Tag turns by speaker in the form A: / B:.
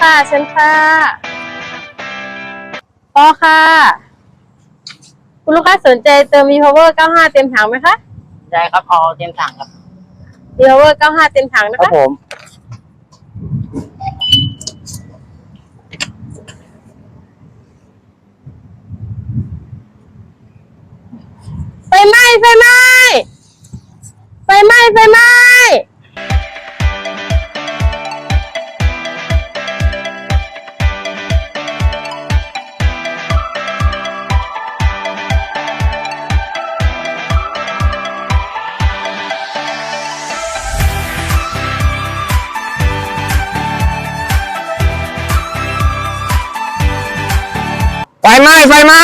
A: ค่ะเชิญค่ะพอค่ะ คุณลูกค้าสนใจเติม V-Power 95 เต็มถังไหมคะ
B: ได้ครับเอาเต็มถังครับ
A: V-Power 95 เต็มถังนะ
B: ครั
A: คะ
B: บผม
A: ไฟไหม้ไฟไหม้ไฟไหม้ไฟไหม้
B: ฟไหม้ไฟไหม้